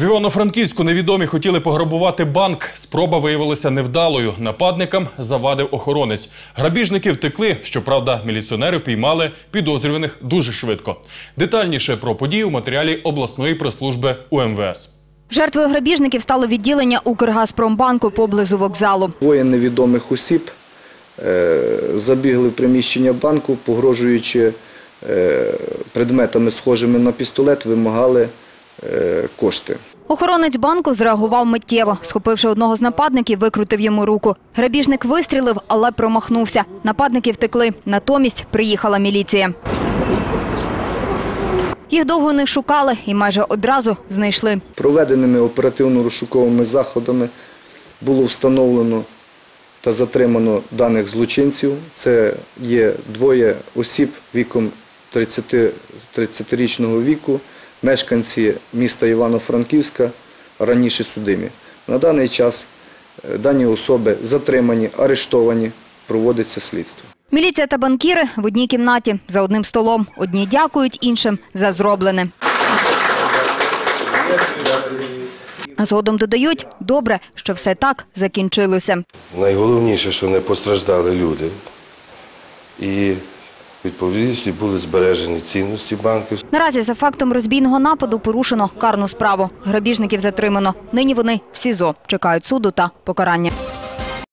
В Івано-Франківську невідомі хотіли пограбувати банк. Спроба виявилася невдалою. Нападникам завадив охоронець. Грабіжники втекли. Щоправда, міліціонери впіймали підозрюваних дуже швидко. Детальніше про події у матеріалі обласної прес-служби УМВС. Жертвою грабіжників стало відділення Укргазпромбанку поблизу вокзалу. Двоє невідомих осіб е, забігли в приміщення банку, погрожуючи е, предметами, схожими на пістолет, вимагали е, кошти. Охоронець банку зреагував миттєво. Схопивши одного з нападників, викрутив йому руку. Грабіжник вистрілив, але промахнувся. Нападники втекли. Натомість приїхала міліція. Їх довго не шукали і майже одразу знайшли. Проведеними оперативно-розшуковими заходами було встановлено та затримано даних злочинців. Це є двоє осіб віком 30 30-річного віку, мешканці міста Івано-Франківська, раніше судимі. На даний час е, дані особи затримані, арештовані, проводиться слідство. Міліція та банкіри в одній кімнаті за одним столом. Одні дякують іншим за зроблене. Згодом додають, добре, що все так закінчилося. Найголовніше, що не постраждали люди. І відповідності були збережені цінності банків. Наразі за фактом розбійного нападу порушено карну справу. Грабіжників затримано. Нині вони в СІЗО чекають суду та покарання.